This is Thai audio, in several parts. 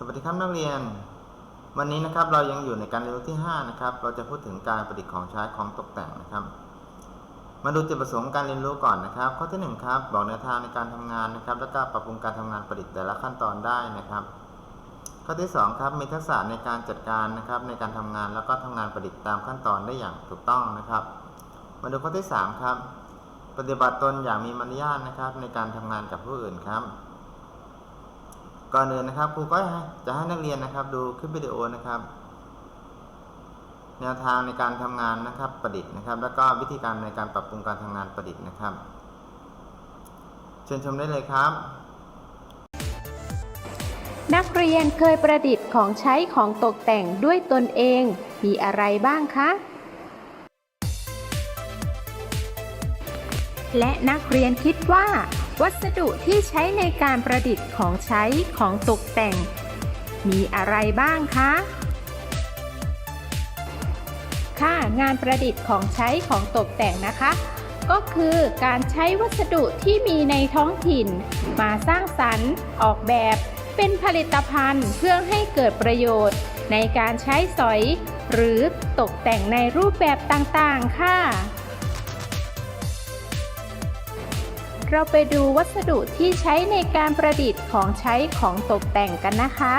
สวัสดีครับนักเรียน วันนี้นะครับเรายังอยู่ในการเรียนรู้ที่ 5 นะครับ เราจะพูดถึงการประดิษฐ์ของใช้ของตกแต่งนะครับ มาดูจุดประสงค์การเรียนรู้ก่อนนะครับ ข้อที่ 1 ครับ บอกแนวทางในการทำงานนะครับ แล้วก็ปรับปรุงการทำงานประดิษฐ์แต่ละขั้นตอนได้นะครับ ข้อที่ 2 ครับ มีทักษะในการจัดการนะครับ ในการทำงานแล้วก็ทำงานประดิษฐ์ตามขั้นตอนได้อย่างถูกต้องนะครับ มาดูข้อที่ 3 ครับ ปฏิบัติตนอย่างมีมารยาทนะครับ ในการทำงานกับผู้อื่นครับ ก่อนอื่นนะครับครูก็จะให้นักเรียนนะครับ ดูคลิปวิดีโอนะครับ แนวทางในการทำงานนะครับประดิษฐ์นะครับ แล้วก็วิธีการในการปรับปรุงการทำงานประดิษฐ์นะครับ เชิญชมได้เลยครับ นักเรียนเคยประดิษฐ์ของใช้ของตกแต่งด้วยตนเอง มีอะไรบ้างคะและนักเรียนคิดว่า วัสดุที่ใช้ในการประดิษฐ์ของใช้ของตกแต่ง มีอะไรบ้างคะ ค่ะ งานประดิษฐ์ของใช้ของตกแต่งนะคะ ก็คือการใช้วัสดุที่มีในท้องถิ่น มาสร้างสรรค์ ออกแบบ เป็นผลิตภัณฑ์เพื่อให้เกิดประโยชน์ ในการใช้สอย หรือตกแต่งในรูปแบบต่างๆ ค่ะ เราไปดูวัสดุที่ใช้ในการประดิษฐ์ของใช้ของตกแต่งกันนะคะ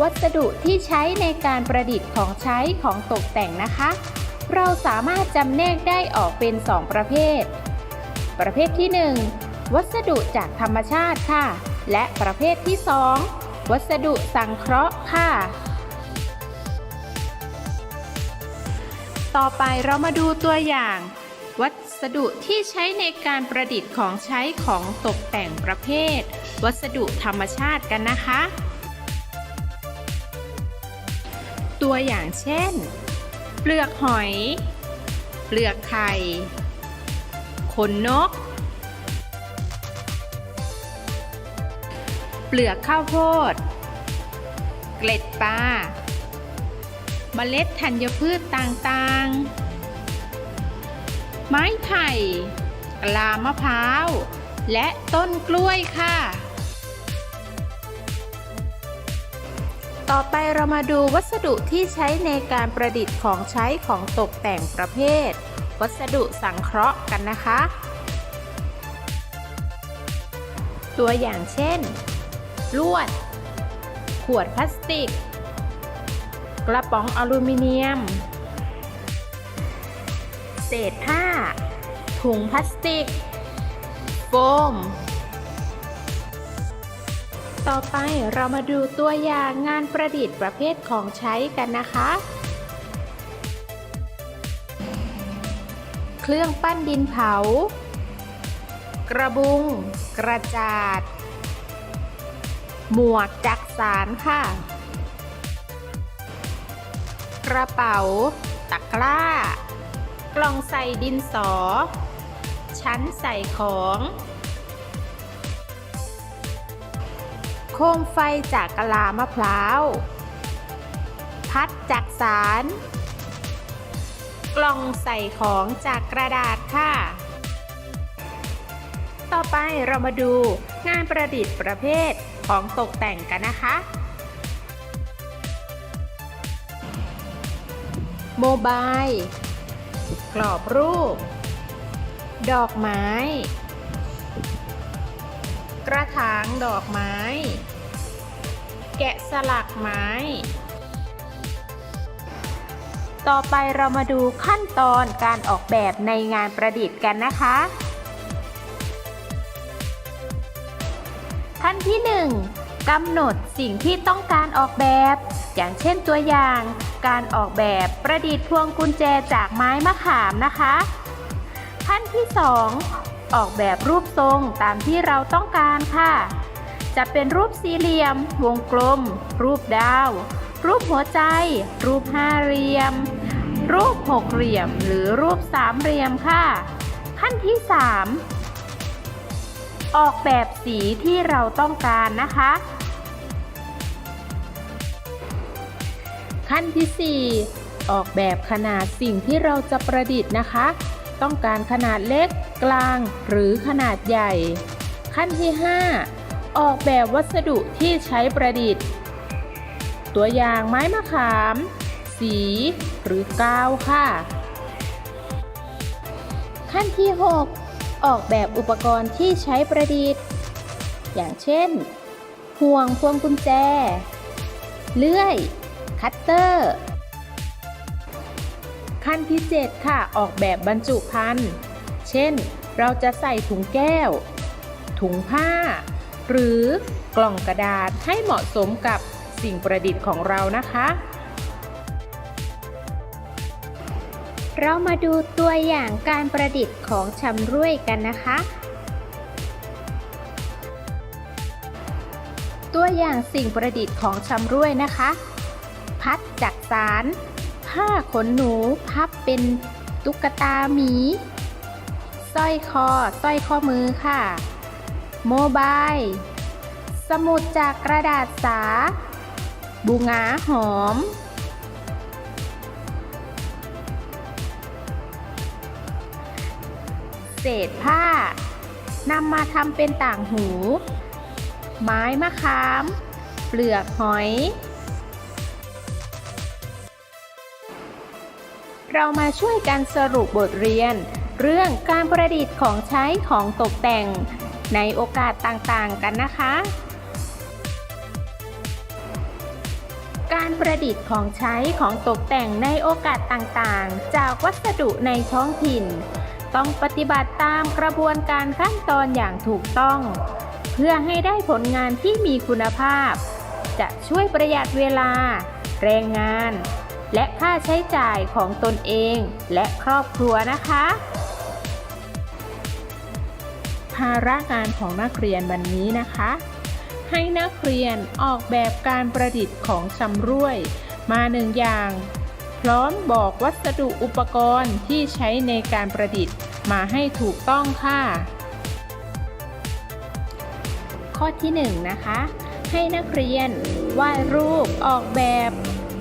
วัสดุที่ใช้ในการประดิษฐ์ของใช้ของตกแต่งนะคะ เราสามารถจำแนกได้ออกเป็น 2 ประเภท ประเภทที่ 1 วัสดุจากธรรมชาติค่ะ และประเภทที่ 2 วัสดุสังเคราะห์ค่ะ ต่อไปเรามาดูตัวอย่าง วัสดุที่ใช้ในการประดิษฐ์ของใช้ของตกแต่งประเภท วัสดุธรรมชาติกันนะคะ ตัวอย่างเช่น เปลือกหอย เปลือกไข่ ขนนก เปลือกข้าวโพด เกล็ดปลา เมล็ดธัญพืชต่างๆ ไม้ไผ่กลามะพร้าว และต้นกล้วยค่ะ ต่อไปเรามาดูวัสดุที่ใช้ในการประดิษฐ์ของใช้ของตกแต่งประเภท วัสดุสังเคราะห์กันนะคะ ตัวอย่างเช่น ลวด ขวดพลาสติก กระป๋องอลูมิเนียม เศษผ้า ถุงพลาสติก โฟม ต่อไปเรามาดูตัวอย่างงานประดิษฐ์ประเภทของใช้กันนะคะ เครื่องปั้นดินเผา กระบุง กระจาด หมวกจักสารค่ะ กระเป๋า ตะกร้า กล่องใส่ดินสอ ชั้นใส่ของ โคมไฟจากกะลามะพร้าว พัดจากสาร กล่องใส่ของจากกระดาษค่ะ ต่อไปเรามาดูงานประดิษฐ์ประเภทของตกแต่งกันนะคะ โมบายกรอบรูป ดอกไม้ กระถางดอกไม้ แกะสลักไม้ ต่อไปเรามาดูขั้นตอนการออกแบบในงานประดิษฐ์กันนะคะ ขั้นที่ 1 กำหนดสิ่งที่ต้องการออกแบบ อย่างเช่นตัวอย่าง การออกแบบประดิษฐ์พวงกุญแจจากไม้มะขามนะคะ ขั้นที่ 2 ออกแบบรูปทรงตามที่เราต้องการค่ะ จะเป็นรูปสี่เหลี่ยม วงกลม รูปดาว รูปหัวใจ รูปห้าเหลี่ยม รูปหกเหลี่ยม หรือรูปสามเหลี่ยมค่ะ ขั้นที่ 3ออกแบบสีที่เราต้องการนะคะ ขั้นที่ 4 ออกแบบขนาดสิ่งที่เราจะประดิษฐ์นะคะ ต้องการขนาดเล็กกลางหรือขนาดใหญ่ ขั้นที่ 5 ออกแบบวัสดุที่ใช้ประดิษฐ์ ตัวอย่างไม้มะขาม สี หรือกาวค่ะ ขั้นที่ 6 ออกแบบอุปกรณ์ที่ใช้ประดิษฐ์ อย่างเช่น ห่วงพวงกุญแจ เลื่อย คัตเตอร์ ขั้นที่ 7 ค่ะ ออกแบบบรรจุภัณฑ์ เช่น เราจะใส่ถุงแก้ว ถุงผ้า หรือกล่องกระดาษให้เหมาะสมกับสิ่งประดิษฐ์ของเรานะคะ เรามาดูตัวอย่างการประดิษฐ์ของชำร่วยกันนะคะ ตัวอย่างสิ่งประดิษฐ์ของชำร่วยนะคะ พัดจักสารผ้าขนหนูพับเป็นตุ๊กตาหมีสร้อยคอสร้อยข้อมือค่ะ โมบาย สมุดจากกระดาษสา บูงาหอม เศษผ้านำมาทำเป็นต่างหู ไม้มะขาม เปลือกหอย เรามาช่วยกันสรุปบทเรียน เรื่องการประดิษฐ์ของใช้ของตกแต่ง ในโอกาสต่างๆกันนะคะ การประดิษฐ์ของใช้ของตกแต่งในโอกาสต่างๆ จากวัสดุในท้องถิ่น ต้องปฏิบัติตามกระบวนการขั้นตอนอย่างถูกต้อง เพื่อให้ได้ผลงานที่มีคุณภาพ จะช่วยประหยัดเวลา แรงงาน และค่าใช้จ่ายของตนเองและครอบครัวนะคะ ภาระงานของนักเรียนวันนี้นะคะ ให้นักเรียนออกแบบการประดิษฐ์ของชำร่วย มาหนึ่งอย่าง พร้อมบอกวัสดุอุปกรณ์ที่ใช้ในการประดิษฐ์มาให้ถูกต้องค่ะ ข้อที่1นะคะให้นักเรียนวาดรูปออกแบบ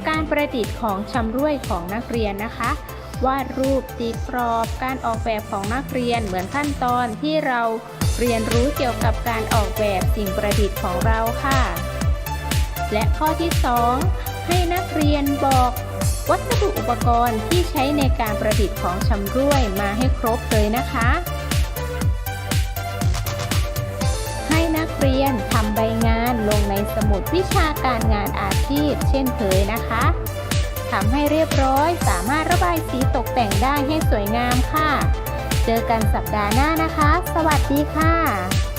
การประดิษฐ์ของชำร่วยของนักเรียนนะคะ วาดรูปตีกรอบการออกแบบของนักเรียนเหมือนขั้นตอนที่เราเรียนรู้เกี่ยวกับการออกแบบสิ่งประดิษฐ์ของเราค่ะ และข้อที่ 2 ให้นักเรียนบอก วัสดุอุปกรณ์ที่ใช้ในการประดิษฐ์ของชำร่วยมาให้ครบเลยนะคะ ให้นักเรียนทำใบงานานลงในสมุดวิชาการงานอาชีพ เช่นเคยนะคะทำให้เรียบร้อยสามารถระบายสีตกแต่งได้ให้สวยงามค่ะ เจอกันสัปดาห์หน้านะคะ สวัสดีค่ะ